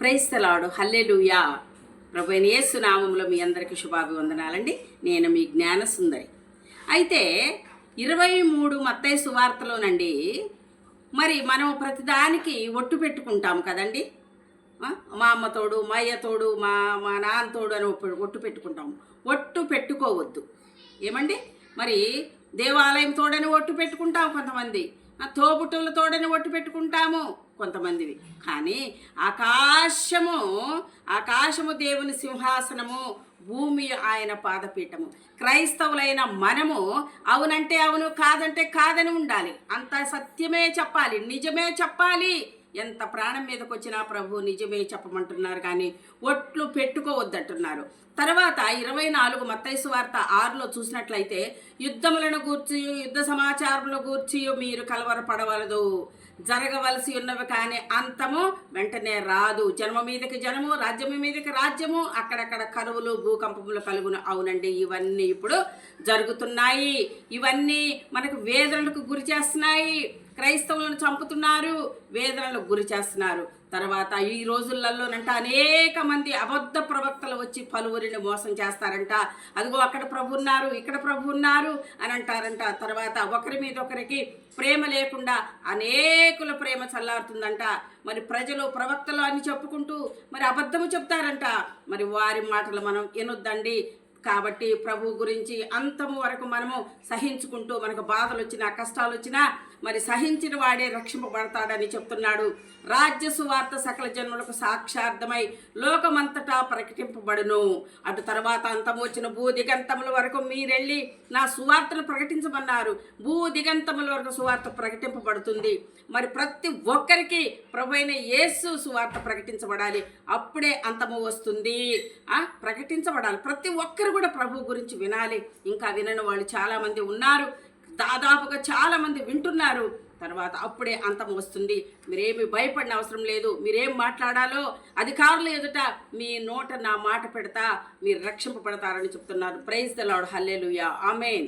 ప్రైస్తలాడు hallelujah. ప్రభు యేసునామంలో నామంలో మీ అందరికీ శుభాభివందనాలండి. నేను మీ జ్ఞాన సుందరి అయితే ఇరవై మూడు మత్తయి సువార్తలోనండి మరి మనం ప్రతిదానికి ఒట్టు పెట్టుకుంటాం కదండి? మా అమ్మ తోడు మా అయ్యతోడు మా మా నాన్న తోడు అని ఒట్టు పెట్టుకుంటాం. ఒట్టు పెట్టుకోవద్దు. ఏమండి? మరి దేవాలయం తోడని ఒట్టు పెట్టుకుంటాం కొంతమంది. ఆ తోబుట్టువుల తోడని ఒట్టు పెట్టుకుంటాము కొంతమందివి. కానీ ఆకాశము ఆకాశము దేవుని సింహాసనము భూమి ఆయన పాదపీఠము. క్రైస్తవులైన మనము అవునంటే అవును కాదంటే కాదని ఉండాలి. అంత సత్యమే చెప్పాలి నిజమే చెప్పాలి. ఎంత ప్రాణం మీదకి వచ్చినా ప్రభు నిజమే చెప్పమంటున్నారు కానీ ఒట్లు పెట్టుకోవద్దంటున్నారు. తర్వాత ఇరవై నాలుగు మత్తైసు వార్త ఆరులో చూసినట్లయితే యుద్ధములను గూర్చి యుద్ధ సమాచారముల గూర్చి మీరు కలవరపడవలదు. జరగవలసి ఉన్నవి కానీ అంతము వెంటనే రాదు. జన్మ మీదకి జనము రాజ్యము మీదకి రాజ్యము అక్కడక్కడ కరువులు భూకంపములు కలుగును. అవునండి ఇవన్నీ ఇప్పుడు జరుగుతున్నాయి. ఇవన్నీ మనకు వేదనలకు గురి చేస్తున్నాయి. క్రైస్తవులను చంపుతున్నారు వేదనలకు గురి చేస్తున్నారు. తర్వాత ఈ రోజులలోనంట అనేక మంది అబద్ధ ప్రవక్తలు వచ్చి పలువురిని మోసం చేస్తారంట. అదిగో అక్కడ ప్రభు ఉన్నారు ఇక్కడ ప్రభు ఉన్నారు అని అంటారంట. తర్వాత ఒకరి మీద ఒకరికి ప్రేమ లేకుండా అనేకుల ప్రేమ చల్లారుతుందంట. మరి ప్రజలు ప్రవక్తలు అని చెప్పుకుంటూ మరి అబద్ధము చెప్తారంట. మరి వారి మాటలు మనం వినొద్దండి. కాబట్టి ప్రభు గురించి అంతము వరకు మనము సహించుకుంటూ మనకు బాధలు వచ్చినా కష్టాలు వచ్చినా మరి సహించిన వాడే రక్షింపబడతాడని చెప్తున్నాడు. రాజ్య సువార్త సకల జన్మలకు సాక్షార్థమై లోకమంతటా ప్రకటింపబడును. అటు తర్వాత అంతము వచ్చిన భూ దిగంతముల వరకు మీరెళ్ళి నా సువార్తను ప్రకటించమన్నారు. భూ దిగంతముల వరకు సువార్త ప్రకటింపబడుతుంది. మరి ప్రతి ఒక్కరికి ప్రభు అయిన యేసు సువార్త ప్రకటించబడాలి. అప్పుడే అంతము వస్తుంది. ప్రకటించబడాలి. ప్రతి ఒక్కరు కూడా ప్రభు గురించి వినాలి. ఇంకా వినని వాళ్ళు చాలామంది ఉన్నారు. దాదాపుగా చాలామంది వింటున్నారు. తర్వాత అప్పుడే అంతం వస్తుంది. మీరేమి భయపడిన అవసరం లేదు. మీరేం మాట్లాడాలో అధికారులు ఎదుట మీ నోట నా మాట పెడతా మీరు రక్షింపబడతారని చెప్తున్నారు. Praise the lord hallelujah amen